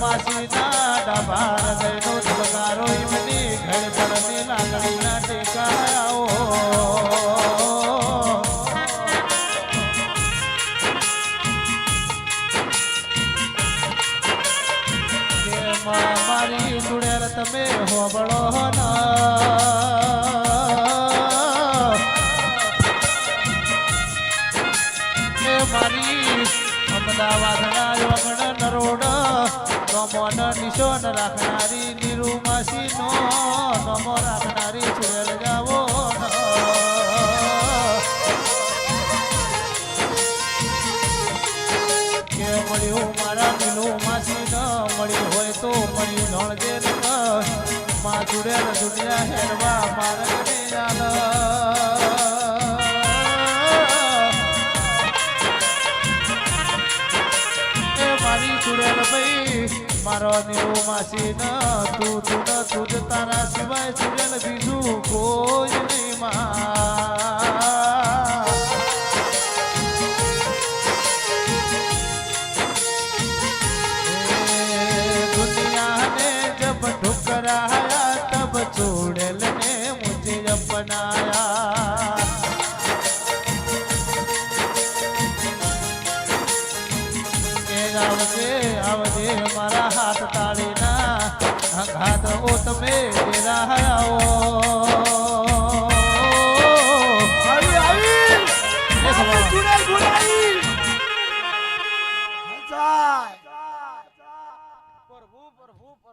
માસીના ડાભા હૃદયનો ધબકારો એમની ઘડતરની લાગણીના ટેકા આવો કે માં મારી સુડેર તમે નમોન નિશોન રાખનારી નિરૂમાસી નો, નમો રાખનારી સુરેલ જાવો કે મળ્યું મારા નિરૂમાસી માસી ન, મળ્યું હોય તો મળ્યું નળજે માં સુરેલ દુનિયા હેરવા મારગને મારી ચુડેલ ભાઈ, મારો નીરો માસી ન તું તું ન તું તારા સિવાય ચુડેલ બીજું કોઈ નહીં મા. દુનિયાને જબ તબ ચુડેલ ને અપનાયા. એ આવજે આવજે મારા હાથ તાળીના. ઘાત ઓ તમે આવો